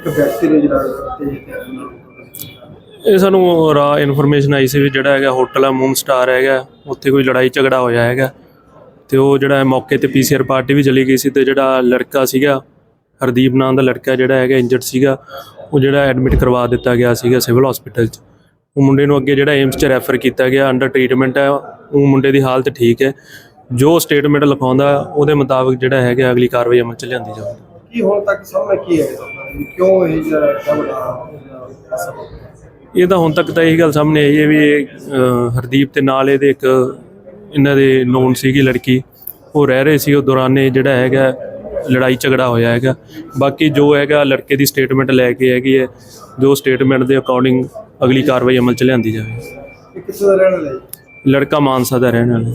ਇੱਕ ਜਿਹੜਾ ਇਹ ਸਾਨੂੰ ਰਾ ਇਨਫੋਰਮੇਸ਼ਨ ਆਈ ਸੀ ਵੀ ਜਿਹੜਾ ਹੈਗਾ ਹੋਟਲ ਆ, ਮੂਨ ਸਟਾਰ ਹੈਗਾ, ਉੱਥੇ ਕੋਈ ਲੜਾਈ ਝਗੜਾ ਹੋਇਆ ਹੈਗਾ। ਤੇ ਉਹ ਜਿਹੜਾ ਹੈ ਮੌਕੇ ਤੇ ਪੀਸੀਆਰ ਪਾਰਟੀ ਵੀ ਚਲੀ ਗਈ ਸੀ ਤੇ ਜਿਹੜਾ ਲੜਕਾ ਸੀਗਾ, ਹਰਦੀਪ ਨਾਮ ਦਾ ਲੜਕਾ ਜਿਹੜਾ ਹੈਗਾ ਇੰਜਰਡ ਸੀਗਾ, ਉਹ ਜਿਹੜਾ ਐਡਮਿਟ ਕਰਵਾ ਦਿੱਤਾ ਗਿਆ ਸੀਗਾ ਸਿਵਲ ਹਸਪੀਟਲ 'ਚ। ਉਹ ਮੁੰਡੇ ਨੂੰ ਅੱਗੇ ਜਿਹੜਾ ਏਮਸ 'ਚ ਰੈਫਰ ਕੀਤਾ ਗਿਆ ਅੰਡਰ ਟ੍ਰੀਟਮੈਂਟ ਹੈ ਉਹ ਮੁੰਡੇ ਦੀ ਹਾਲਤ ਠੀਕ ਹੈ। ਜੋ ਸਟੇਟਮੈਂਟ ਲਿਖਾਉਂਦਾ ਉਹਦੇ ਮੁਤਾਬਕ ਜਿਹੜਾ ਹੈਗਾ ਅਗਲੀ ਕਾਰਵਾਈ ਅਮਲ 'ਚ ਲਿਆਂਦੀ ਜਾਊਗੀ। ਕੀ ਹੁਣ ਤੱਕ ਸਾਹਮਣੇ ਕੀ ਹੈ? ਕਿਉਂ ਇਹ ਜਿਹੜਾ ਇਹ ਤਾਂ ਹੁਣ ਤੱਕ ਤਾਂ ਇਹੀ ਗੱਲ ਸਾਹਮਣੇ ਆਈ ਹੈ ਵੀ ਇਹ, ਅਹ, ਹਰਦੀਪ ਤੇ ਨਾਲ ਇਹਦੇ ਇੱਕ ਇਹਨਾਂ ਦੇ ਨੋਨ ਸੀਗੀ ਲੜਕੀ। ਉਹ ਰਹਿ ਰਹੇ ਸੀ ਉਹ ਦੌਰਾਨੇ ਜਿਹੜਾ ਹੈਗਾ ਲੜਾਈ ਝਗੜਾ ਹੋਇਆ ਹੈਗਾ। ਬਾਕੀ ਜੋ ਹੈਗਾ ਲੜਕੇ ਦੀ ਸਟੇਟਮੈਂਟ ਲੈ ਕੇ ਹੈਗੀ ਹੈ ਜੋ ਸਟੇਟਮੈਂਟ ਦੇ ਅਕੋਰਡਿੰਗ ਅਗਲੀ ਕਾਰਵਾਈ ਅਮਲ ਚ ਲਿਆਂਦੀ ਜਾਵੇ। ਇਹ ਕਿੱਥੇ ਦਾ ਰਹਿਣ ਵਾਲਾ ਹੈ? ਲੜਕਾ ਮਾਨਸਾ ਦਾ ਰਹਿਣ ਵਾਲਾ ਹੈ।